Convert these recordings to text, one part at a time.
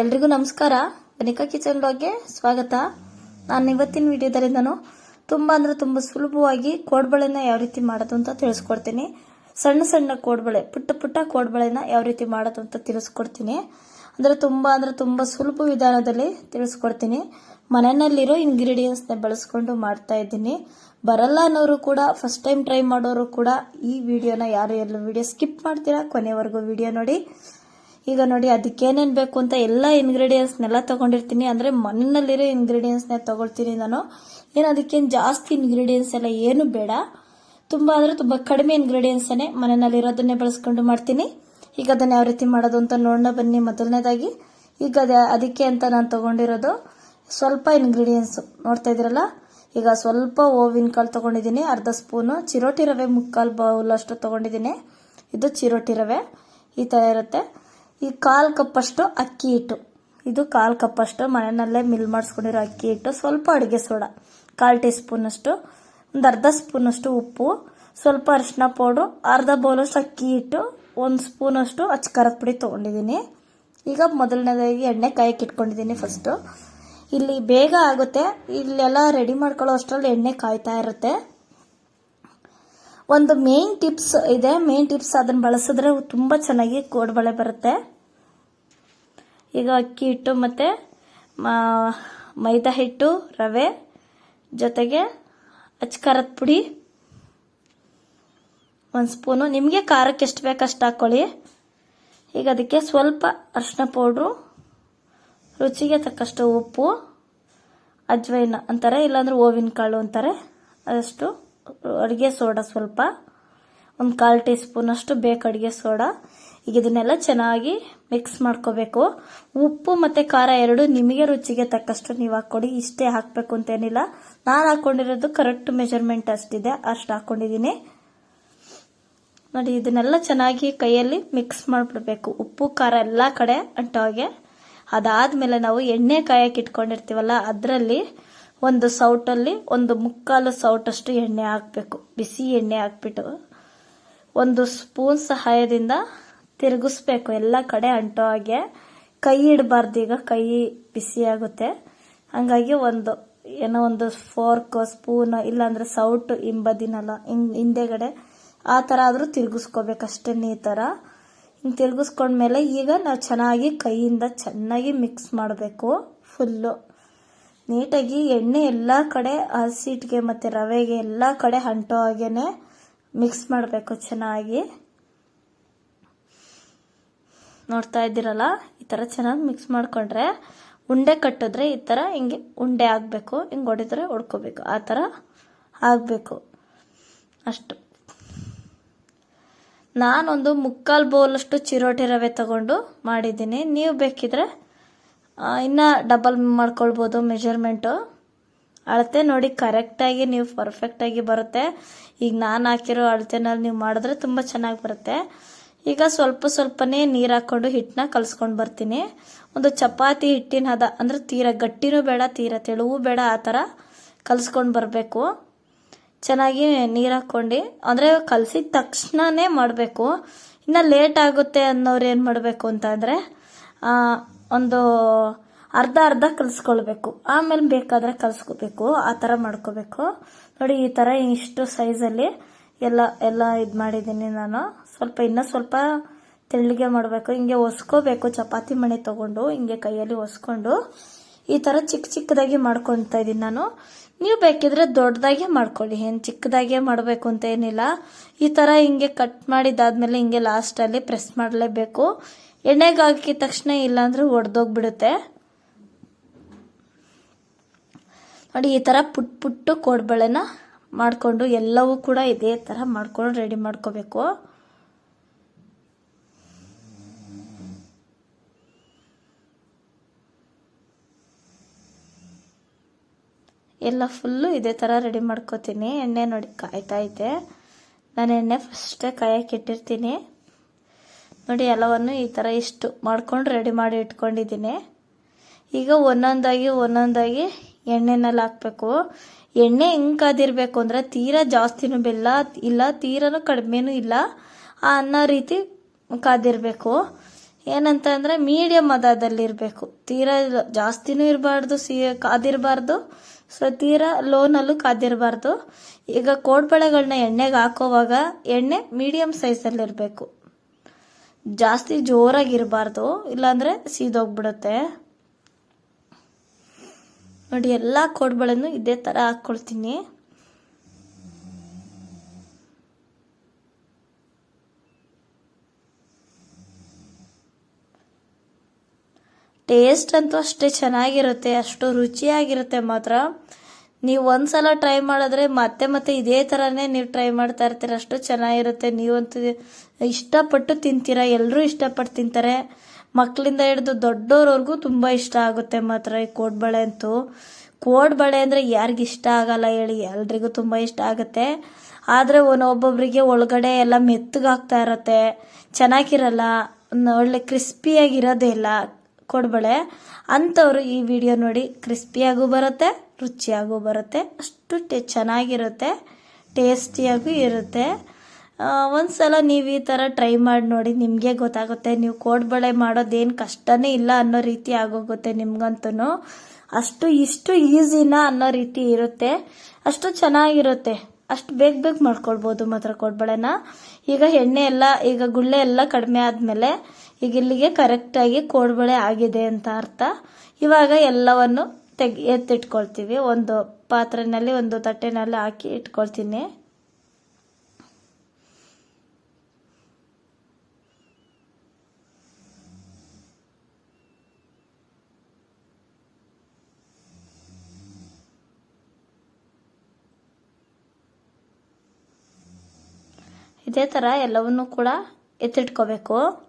ಎಲ್ರಿಗೂ ನಮಸ್ಕಾರ. ವನಿಕಾ ಕಿಚನ್ ಬ್ಲಾಗ್ಗೆ ಸ್ವಾಗತ. ನಾನು ಇವತ್ತಿನ ವಿಡಿಯೋದಲ್ಲಿ ನಾನು ತುಂಬ ಅಂದರೆ ತುಂಬ ಸುಲಭವಾಗಿ ಕೋಡ್ಬಳೆನ ಯಾವ ರೀತಿ ಮಾಡೋದು ಅಂತ ತಿಳಿಸ್ಕೊಡ್ತೀನಿ. ಸಣ್ಣ ಸಣ್ಣ ಕೋಡ್ಬಳೆ, ಪುಟ್ಟ ಪುಟ್ಟ ಕೋಡ್ಬಳೆನ ಯಾವ ರೀತಿ ಮಾಡೋದು ಅಂತ ತಿಳಿಸ್ಕೊಡ್ತೀನಿ. ಅಂದರೆ ತುಂಬ ಅಂದರೆ ತುಂಬ ಸುಲಭ ವಿಧಾನದಲ್ಲಿ ತಿಳಿಸ್ಕೊಡ್ತೀನಿ. ಮನೆಯಲ್ಲಿರೋ ಇಂಗ್ರೀಡಿಯೆಂಟ್ಸ್ನ ಬಳಸ್ಕೊಂಡು ಮಾಡ್ತಾ ಇದ್ದೀನಿ. ಬರಲ್ಲ ಅನ್ನೋರು ಕೂಡ ಫಸ್ಟ್ ಟೈಮ್ ಟ್ರೈ ಮಾಡೋರು ಕೂಡ ಈ ವಿಡಿಯೋನ ಯಾರು ಎಲ್ಲ ವಿಡಿಯೋ ಸ್ಕಿಪ್ ಮಾಡ್ತೀರಾ, ಕೊನೆವರೆಗೂ ವಿಡಿಯೋ ನೋಡಿ. ಈಗ ನೋಡಿ ಅದಕ್ಕೆ ಏನೇನು ಬೇಕು ಅಂತ ಎಲ್ಲ ಇಂಗ್ರೀಡಿಯೆಂಟ್ಸ್ನೆಲ್ಲ ತಗೊಂಡಿರ್ತೀನಿ. ಅಂದರೆ ಮನೆಯಲ್ಲಿರೋ ಇಂಗ್ರೀಡಿಯೆಂಟ್ಸ್ನೇ ತಗೊಳ್ತೀನಿ ನಾನು. ಏನು ಅದಕ್ಕೇನು ಜಾಸ್ತಿ ಇಂಗ್ರೀಡಿಯೆಂಟ್ಸ್ ಎಲ್ಲ ಏನು ಬೇಡ. ತುಂಬ ಅಂದರೆ ತುಂಬ ಕಡಿಮೆ ಇಂಗ್ರೀಡಿಯೆಂಟ್ಸನ್ನೇ ಮನೆಯಲ್ಲಿರೋದನ್ನೇ ಬಳಸ್ಕೊಂಡು ಮಾಡ್ತೀನಿ. ಈಗ ಅದನ್ನು ಯಾವ ರೀತಿ ಮಾಡೋದು ಅಂತ ನೋಡೋಣ ಬನ್ನಿ ಮೊದಲನೇದಾಗಿ. ಈಗ ಅದ- ಅದಕ್ಕೆ ಅಂತ ನಾನು ತಗೊಂಡಿರೋದು ಸ್ವಲ್ಪ ಇಂಗ್ರೀಡಿಯೆಂಟ್ಸು ನೋಡ್ತಾ ಇದ್ದೀರಲ್ಲ? ಈಗ ಸ್ವಲ್ಪ ಓವಿನ ಕಾಳು ತೊಗೊಂಡಿದ್ದೀನಿ, ಅರ್ಧ ಸ್ಪೂನು. ಚಿರೋಟಿ ರವೆ ಮುಕ್ಕಾಲು ಬೌಲ್ ಅಷ್ಟು ತಗೊಂಡಿದ್ದೀನಿ. ಇದು ಚಿರೋಟಿ ರವೆ. ಈ ಥರ ಇರುತ್ತೆ. ಈ ಕಾಲು ಕಪ್ಪಷ್ಟು ಅಕ್ಕಿ ಹಿಟ್ಟು. ಇದು ಕಾಲು ಕಪ್ಪಷ್ಟು ಮನೆಯಲ್ಲೇ ಮಿಲ್ ಮಾಡಿಸ್ಕೊಂಡಿರೋ ಅಕ್ಕಿ ಹಿಟ್ಟು. ಸ್ವಲ್ಪ ಅಡುಗೆ ಸೋಡಾ. ಕಾಲು ಟೀ ಸ್ಪೂನಷ್ಟು ಒಂದು ಅರ್ಧ ಸ್ಪೂನಷ್ಟು ಉಪ್ಪು, ಸ್ವಲ್ಪ ಅರಿಶಿನ ಪೌಡ್ರು, ಅರ್ಧ ಬೌಲಷ್ಟು ಅಕ್ಕಿ ಹಿಟ್ಟು, ಒಂದು ಸ್ಪೂನಷ್ಟು ಅಚ್ಚ ಖಾರದ ಪುಡಿ ತೊಗೊಂಡಿದ್ದೀನಿ. ಈಗ ಮೊದಲನೇದಾಗಿ ಎಣ್ಣೆ ಕಾಯಕ್ಕೆ ಇಟ್ಕೊಂಡಿದ್ದೀನಿ ಫಸ್ಟು ಇಲ್ಲಿ ಬೇಗ ಆಗುತ್ತೆ. ಇಲ್ಲೆಲ್ಲ ರೆಡಿ ಮಾಡ್ಕೊಳ್ಳೋ ಅಷ್ಟರಲ್ಲಿ ಎಣ್ಣೆ ಕಾಯ್ತಾ ಇರುತ್ತೆ. ಒಂದು ಮೇನ್ ಟಿಪ್ಸ್ ಇದೆ. ಮೇನ್ ಟಿಪ್ಸ್ ಅದನ್ನು ಬಳಸಿದ್ರೆ ತುಂಬ ಚೆನ್ನಾಗಿ ಕೋಡ್ಬಳೆ ಬರುತ್ತೆ. ಈಗ ಅಕ್ಕಿ ಹಿಟ್ಟು ಮತ್ತು ಮೈದಾ ಹಿಟ್ಟು, ರವೆ, ಜೊತೆಗೆ ಅಚ್ಚಕಾರದ ಪುಡಿ. ಒಂದು ಸ್ಪೂನು ನಿಮಗೆ ಖಾರಕ್ಕೆ ಎಷ್ಟು ಬೇಕು ಅಷ್ಟು ಹಾಕ್ಕೊಳ್ಳಿ ಈಗ ಅದಕ್ಕೆ ಸ್ವಲ್ಪ ಅರಿಶಿನ ಪೌಡ್ರು, ರುಚಿಗೆ ತಕ್ಕಷ್ಟು ಉಪ್ಪು, ಅಜ್ವೈನ ಅಂತಾರೆ, ಇಲ್ಲಾಂದ್ರೆ ಓವಿನ ಕಾಳು ಅಂತಾರೆ. ಅದಷ್ಟು ಅಡುಗೆ ಸೋಡಾ ಸ್ವಲ್ಪ. ಒಂದು ಕಾಲು ಟೀ ಸ್ಪೂನಷ್ಟು ಬೇಕು ಅಡುಗೆ ಸೋಡಾ. ಈಗ ಇದನ್ನೆಲ್ಲ ಚೆನ್ನಾಗಿ ಮಿಕ್ಸ್ ಮಾಡ್ಕೋಬೇಕು. ಉಪ್ಪು ಮತ್ತು ಖಾರ ಎರಡು ನಿಮಗೆ ರುಚಿಗೆ ತಕ್ಕಷ್ಟು ನೀವು ಹಾಕ್ಕೊಡಿ. ಇಷ್ಟೇ ಹಾಕಬೇಕು ಅಂತೇನಿಲ್ಲ. ನಾನು ಹಾಕ್ಕೊಂಡಿರೋದು ಕರೆಕ್ಟ್ ಮೆಜರ್ಮೆಂಟ್ ಅಷ್ಟಿದೆ. ಅಷ್ಟು ಹಾಕ್ಕೊಂಡಿದ್ದೀನಿ ನೋಡಿ, ಇದನ್ನೆಲ್ಲ ಚೆನ್ನಾಗಿ ಕೈಯಲ್ಲಿ ಮಿಕ್ಸ್ ಮಾಡಿಬಿಡ್ಬೇಕು. ಉಪ್ಪು, ಖಾರ ಎಲ್ಲ ಕಡೆ ಅಂಟೋಗೆ. ಅದಾದಮೇಲೆ ನಾವು ಎಣ್ಣೆ ಕಾಯಕ್ಕೆ ಇಟ್ಕೊಂಡಿರ್ತೀವಲ್ಲ, ಅದರಲ್ಲಿ ಒಂದು ಸೌಟಲ್ಲಿ ಒಂದು ಮುಕ್ಕಾಲು ಸೌಟಷ್ಟು ಎಣ್ಣೆ ಹಾಕಬೇಕು. ಬಿಸಿ ಎಣ್ಣೆ ಹಾಕ್ಬಿಟ್ಟು ಒಂದು ಸ್ಪೂನ್ ಸಹಾಯದಿಂದ ತಿರುಗಿಸ್ಬೇಕು. ಎಲ್ಲ ಕಡೆ ಅಂಟೋ ಹಾಗೆ. ಕೈ ಇಡಬಾರ್ದು, ಈಗ ಕೈ ಬಿಸಿ ಆಗುತ್ತೆ. ಹಂಗಾಗಿ ಒಂದು, ಏನೋ ಒಂದು ಫೋರ್ಕ್, ಸ್ಪೂನ್, ಇಲ್ಲಾಂದ್ರೆ ಸೌಟ್ ಹಿಂಬದಿನಲ್ಲ, ಹಿಂಗ್ ಹಿಂದೆಗಡೆ ಆ ಥರ ಆದರೂ ತಿರುಗಿಸ್ಕೋಬೇಕಷ್ಟೇ ಈ ಥರ. ಹಿಂಗೆ ತಿರುಗಿಸ್ಕೊಂಡ್ಮೇಲೆ ಈಗ ನಾವು ಚೆನ್ನಾಗಿ ಕೈಯಿಂದ ಚೆನ್ನಾಗಿ ಮಿಕ್ಸ್ ಮಾಡಬೇಕು. ಫುಲ್ಲು. ನೀಟಾಗಿ ಎಣ್ಣೆ ಎಲ್ಲ ಕಡೆ ಹಸಿಟ್ಟಿಗೆ ಮತ್ತು ರವೆಗೆ ಎಲ್ಲ ಕಡೆ ಅಂಟೋ ಹಾಗೇ ಮಿಕ್ಸ್ ಮಾಡಬೇಕು ಚೆನ್ನಾಗಿ. ನೋಡ್ತಾ ಇದ್ದೀರಲ್ಲ? ಈ ಥರ ಚೆನ್ನಾಗಿ ಮಿಕ್ಸ್ ಮಾಡಿಕೊಂಡ್ರೆ ಉಂಡೆ ಕಟ್ಟಿದ್ರೆ ಈ ಥರ ಹಿಂಗೆ ಉಂಡೆ ಆಗಬೇಕು, ಹಿಂಗೆ ಹೊಡೆದ್ರೆ ಹೊಡ್ಕೋಬೇಕು ಆ ಥರ ಆಗಬೇಕು. ಅಷ್ಟು. ನಾನೊಂದು ಮುಕ್ಕಾಲು ಬೌಲಷ್ಟು ಚಿರೋಟಿ ರವೆ ತಗೊಂಡು ಮಾಡಿದ್ದೀನಿ. ನೀವು ಬೇಕಿದ್ರೆ ಇನ್ನು ಡಬಲ್ ಮಾಡ್ಕೊಳ್ಬೋದು ಮೆಜರ್ಮೆಂಟು ಅಳತೆ ನೋಡಿ ಕರೆಕ್ಟಾಗಿ ನೀವು ಪರ್ಫೆಕ್ಟಾಗಿ ಬರುತ್ತೆ. ಈಗ ನಾನು ಹಾಕಿರೋ ಅಳತೆನಲ್ಲಿ ನೀವು ಮಾಡಿದ್ರೆ ತುಂಬ ಚೆನ್ನಾಗಿ ಬರುತ್ತೆ. ಈಗ ಸ್ವಲ್ಪ ಸ್ವಲ್ಪನೇ ನೀರು ಹಾಕ್ಕೊಂಡು ಹಿಟ್ಟನ್ನ ಕಲಿಸ್ಕೊಂಡು ಬರ್ತೀನಿ. ಒಂದು ಚಪಾತಿ ಹಿಟ್ಟಿನ ಹದ ಅಂದರೆ ತೀರ ಗಟ್ಟಿನೂ ಬೇಡ, ತೀರ ತೆಳುವು ಬೇಡ, ಆ ಥರ ಕಲಿಸ್ಕೊಂಡು ಬರಬೇಕು. ಚೆನ್ನಾಗಿ ನೀರು ಹಾಕ್ಕೊಂಡು, ಅಂದರೆ ಕಲಸಿದ ತಕ್ಷಣನೇ ಮಾಡಬೇಕು. ಇನ್ನು ಲೇಟ್ ಆಗುತ್ತೆ ಅನ್ನೋರು ಏನು ಮಾಡಬೇಕು ಅಂತಂದರೆ ಒಂದು ಅರ್ಧ ಅರ್ಧ ಕಲಿಸ್ಕೊಳ್ಬೇಕು. ಆಮೇಲೆ ಬೇಕಾದರೆ ಕಲಿಸ್ಕೋಬೇಕು, ಆ ಥರ ಮಾಡ್ಕೋಬೇಕು. ನೋಡಿ, ಈ ಥರ ಇಷ್ಟು ಸೈಜಲ್ಲಿ ಎಲ್ಲ ಎಲ್ಲ ಇದು ಮಾಡಿದ್ದೀನಿ ನಾನು. ಸ್ವಲ್ಪ ಇನ್ನೂ ಸ್ವಲ್ಪ ತೆಳ್ಳಗೆ ಮಾಡಬೇಕು. ಹಿಂಗೆ ಒಸ್ಕೋಬೇಕು, ಚಪಾತಿ ಮಣೆ ತೊಗೊಂಡು, ಹಿಂಗೆ ಕೈಯಲ್ಲಿ ಒಸ್ಕೊಂಡು. ಈ ಥರ ಚಿಕ್ಕ ಚಿಕ್ಕದಾಗಿ ಮಾಡ್ಕೊತಾ ಇದ್ದೀನಿ ನಾನು. ನೀವು ಬೇಕಿದ್ರೆ ದೊಡ್ಡದಾಗೆ ಮಾಡ್ಕೊಳ್ಳಿ. ಏನು ಚಿಕ್ಕದಾಗೆ ಮಾಡಬೇಕು ಅಂತ ಏನಿಲ್ಲ. ಈ ಥರ ಹಿಂಗೆ ಕಟ್ ಮಾಡಿದ್ದಾದ್ಮೇಲೆ ಹಿಂಗೆ ಲಾಸ್ಟಲ್ಲಿ ಪ್ರೆಸ್ ಮಾಡಲೇಬೇಕು. ಎಣ್ಣೆಗೆ ಹಾಕಿದ ತಕ್ಷಣ ಇಲ್ಲಾಂದರೆ ಒಡೆದೋಗ್ಬಿಡುತ್ತೆ. ನೋಡಿ, ಈ ಥರ ಪುಟ್ ಪುಟ್ಟು ಕೋಡ್ಬಳೆನ ಮಾಡಿಕೊಂಡು ಎಲ್ಲವೂ ಕೂಡ ಇದೇ ಥರ ಮಾಡ್ಕೊಂಡು ರೆಡಿ ಮಾಡ್ಕೋಬೇಕು. ಎಲ್ಲ ಫುಲ್ಲು ಇದೇ ಥರ ರೆಡಿ ಮಾಡ್ಕೋತೀನಿ. ಎಣ್ಣೆ ನೋಡಿ ಕಾಯ್ತಾ ಇದ್ದೆ ನಾನು ಎಣ್ಣೆ ಫಸ್ಟೇ ಕಾಯಕ್ಕೆ ಇಟ್ಟಿರ್ತೀನಿ. ನೋಡಿ, ಎಲ್ಲವನ್ನು ಈ ಥರ ಇಷ್ಟು ಮಾಡ್ಕೊಂಡು ರೆಡಿ ಮಾಡಿ ಇಟ್ಕೊಂಡಿದ್ದೀನಿ. ಈಗ ಒಂದೊಂದಾಗಿ ಒಂದೊಂದಾಗಿ ಎಣ್ಣೆನಲ್ಲಿ ಹಾಕಬೇಕು. ಎಣ್ಣೆ ಹೆಂಗೆ ಕಾದಿರಬೇಕು ಅಂದರೆ ತೀರಾ ಜಾಸ್ತಿನೂ ಬೆಲ್ಲ ಇಲ್ಲ, ತೀರನೂ ಕಡಿಮೆನೂ ಇಲ್ಲ. ಅನ್ನೋ ರೀತಿ ಕಾದಿರಬೇಕು. ಏನಂತ ಅಂದರೆ ಮೀಡಿಯಮ್ ಅದದಲ್ಲಿರಬೇಕು ತೀರಾ ಜಾಸ್ತಿನೂ ಇರಬಾರ್ದು, ಸಿ ಕಾದಿರಬಾರ್ದು. ಸೊ ತೀರಾ ಲೋನಲ್ಲೂ ಕಾದಿರಬಾರ್ದು. ಈಗ ಕೋಡ್ಬಳೆಗಳನ್ನ ಎಣ್ಣೆಗೆ ಹಾಕೋವಾಗ ಎಣ್ಣೆ ಮೀಡಿಯಮ್ ಸೈಜಲ್ಲಿರಬೇಕು ಜಾಸ್ತಿ ಜೋರಾಗಿರಬಾರ್ದು, ಇಲ್ಲಾಂದರೆ ಸೀದೋಗ್ಬಿಡುತ್ತೆ. ನೋಡಿ, ಎಲ್ಲ ಕೋಡ್ಬಳೆನೂ ಇದೇ ಥರ ಹಾಕ್ಕೊಳ್ತೀನಿ ಟೇಸ್ಟ್ ಅಂತೂ ಅಷ್ಟೇ ಚೆನ್ನಾಗಿರುತ್ತೆ, ಅಷ್ಟು ರುಚಿಯಾಗಿರುತ್ತೆ ಮಾತ್ರ. ನೀವು ಒಂದ್ಸಲ ಟ್ರೈ ಮಾಡಿದ್ರೆ ಮತ್ತೆ ಮತ್ತೆ ಇದೇ ಥರನೇ ನೀವು ಟ್ರೈ ಮಾಡ್ತಾ ಇರ್ತೀರ, ಅಷ್ಟು ಚೆನ್ನಾಗಿರುತ್ತೆ. ನೀವಂತೂ ಇಷ್ಟಪಟ್ಟು ತಿಂತೀರ ಎಲ್ಲರೂ ಇಷ್ಟಪಟ್ಟು ತಿಂತಾರೆ. ಮಕ್ಕಳಿಂದ ಹಿಡಿದು ದೊಡ್ಡೋರವ್ರಿಗೂ ತುಂಬ ಇಷ್ಟ ಆಗುತ್ತೆ ಮಾತ್ರ ಈ ಕೋಡ್ಬಳೆ ಅಂತೂ. ಕೋಡ್ಬಳೆ ಅಂದರೆ ಇಷ್ಟ ಆಗಲ್ಲ ಹೇಳಿ, ಎಲ್ರಿಗೂ ತುಂಬ ಇಷ್ಟ ಆಗುತ್ತೆ. ಆದರೆ ಒಬ್ಬೊಬ್ಬರಿಗೆ ಒಳಗಡೆ ಎಲ್ಲ ಮೆತ್ತಗಾಗ್ತಾ ಇರುತ್ತೆ, ಚೆನ್ನಾಗಿರಲ್ಲ, ಒಳ್ಳೆ ಕ್ರಿಸ್ಪಿಯಾಗಿರೋದೇ ಇಲ್ಲ. ಕೊಡ್ಬಳೆ. ಅಂಥವ್ರು ಈ ವಿಡಿಯೋ ನೋಡಿ ಕ್ರಿಸ್ಪಿಯಾಗೂ ಬರುತ್ತೆ, ರುಚಿಯಾಗೂ ಬರುತ್ತೆ, ಅಷ್ಟು ಟೇ ಚೆನ್ನಾಗಿರುತ್ತೆ ಟೇಸ್ಟಿಯಾಗೂ ಇರುತ್ತೆ. ಒಂದು ಸಲ ನೀವು ಈ ಥರ ಟ್ರೈ ಮಾಡಿ ನೋಡಿ ನಿಮಗೆ ಗೊತ್ತಾಗುತ್ತೆ, ನೀವು ಕೋಡ್ಬಳೆ ಮಾಡೋದೇನು ಕಷ್ಟನೇ ಇಲ್ಲ ಅನ್ನೋ ರೀತಿ ಆಗೋಗುತ್ತೆ ನಿಮ್ಗಂತೂ ಅಷ್ಟು ಇಷ್ಟು ಈಸಿನ ಅನ್ನೋ ರೀತಿ ಇರುತ್ತೆ. ಅಷ್ಟು ಚೆನ್ನಾಗಿರುತ್ತೆ. ಅಷ್ಟು ಬೇಗ ಬೇಗ ಮಾಡ್ಕೊಳ್ಬೋದು ಮಾತ್ರ ಕೋಡ್ಬಳೆನ. ಈಗ ಎಣ್ಣೆ ಎಲ್ಲ, ಈಗ ಗುಳ್ಳೆ ಎಲ್ಲ ಕಡಿಮೆ ಆದಮೇಲೆ ಈಗ ಇಲ್ಲಿಗೆ ಕರೆಕ್ಟಾಗಿ ಕೋಡ್ಬಳೆ ಆಗಿದೆ ಅಂತ ಅರ್ಥ. ಇವಾಗ ಎಲ್ಲವನ್ನು ತೆಗ್ ಎತ್ತಿಟ್ಕೊಳ್ತೀವಿ. ಒಂದು ಪಾತ್ರೆನಲ್ಲಿ, ಒಂದು ತಟ್ಟೆನಲ್ಲಿ ಹಾಕಿ ಇಟ್ಕೊಳ್ತೀನಿ. ಇದೇ ಥರ ಎಲ್ಲವನ್ನೂ ಕೂಡ ಎತ್ತಿಟ್ಕೋಬೇಕು.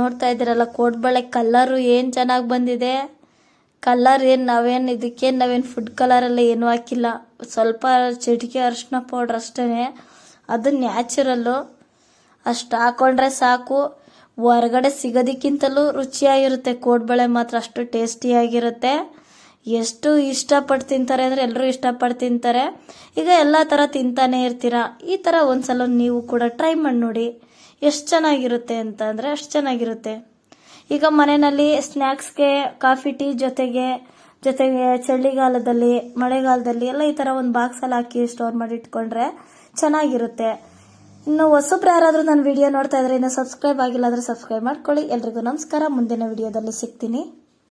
ನೋಡ್ತಾ ಇದ್ದೀರಲ್ಲ ಕೋಡ್ಬಳೆ ಕಲ್ಲರು ಏನು ಚೆನ್ನಾಗಿ ಬಂದಿದೆ? ಕಲರ್ ಏನು, ನಾವೇನು ಇದಕ್ಕೇನು, ನಾವೇನು ಫುಡ್ ಕಲರೆಲ್ಲ ಏನೂ ಹಾಕಿಲ್ಲ. ಸ್ವಲ್ಪ ಚಿಟಿಕೆ ಅರಿಶಿನ ಪೌಡ್ರ್ ಅಷ್ಟೇ ಅದು ನ್ಯಾಚುರಲ್ಲು ಅಷ್ಟು ಹಾಕೊಂಡ್ರೆ ಸಾಕು. ಹೊರಗಡೆ ಸಿಗೋದಕ್ಕಿಂತಲೂ ರುಚಿಯಾಗಿರುತ್ತೆ ಕೋಡ್ಬಳೆ ಮಾತ್ರ, ಅಷ್ಟು ಟೇಸ್ಟಿಯಾಗಿರುತ್ತೆ ಎಷ್ಟು ಇಷ್ಟಪಟ್ಟು ತಿಂತಾರೆ ಅಂದರೆ ಎಲ್ಲರೂ ಇಷ್ಟಪಟ್ಟು ತಿಂತಾರೆ. ಈಗ ಎಲ್ಲ ಥರ ತಿಂತಾನೆ ಇರ್ತೀರ? ಈ ಥರ ಒಂದ್ಸಲ ನೀವು ಕೂಡ ಟ್ರೈ ಮಾಡಿ ನೋಡಿ. ಎಷ್ಟು ಚೆನ್ನಾಗಿರುತ್ತೆ ಅಂತ ಅಂದರೆ ಅಷ್ಟು ಚೆನ್ನಾಗಿರುತ್ತೆ. ಈಗ ಮನೆಯಲ್ಲಿ ಸ್ನ್ಯಾಕ್ಸ್ಗೆ ಕಾಫಿ ಟೀ ಜೊತೆಗೆ ಜೊತೆಗೆ ಚಳಿಗಾಲದಲ್ಲಿ, ಮಳೆಗಾಲದಲ್ಲಿ ಎಲ್ಲ ಈ ಥರ ಒಂದು ಬಾಕ್ಸಲ್ಲಿ ಹಾಕಿ ಸ್ಟೋರ್ ಮಾಡಿ ಇಟ್ಕೊಂಡ್ರೆ ಚೆನ್ನಾಗಿರುತ್ತೆ. ಇನ್ನು ಹೊಸಬ್ರು ಯಾರಾದರೂ ನನ್ನ ವಿಡಿಯೋ ನೋಡ್ತಾ ಇದ್ರೆ ಇನ್ನು ಸಬ್ಸ್ಕ್ರೈಬ್ ಆಗಿಲ್ಲ ಅಂದರೆ ಸಬ್ಸ್ಕ್ರೈಬ್ ಮಾಡ್ಕೊಳ್ಳಿ. ಎಲ್ರಿಗೂ ನಮಸ್ಕಾರ. ಮುಂದಿನ ವಿಡಿಯೋದಲ್ಲಿ ಸಿಗ್ತೀನಿ.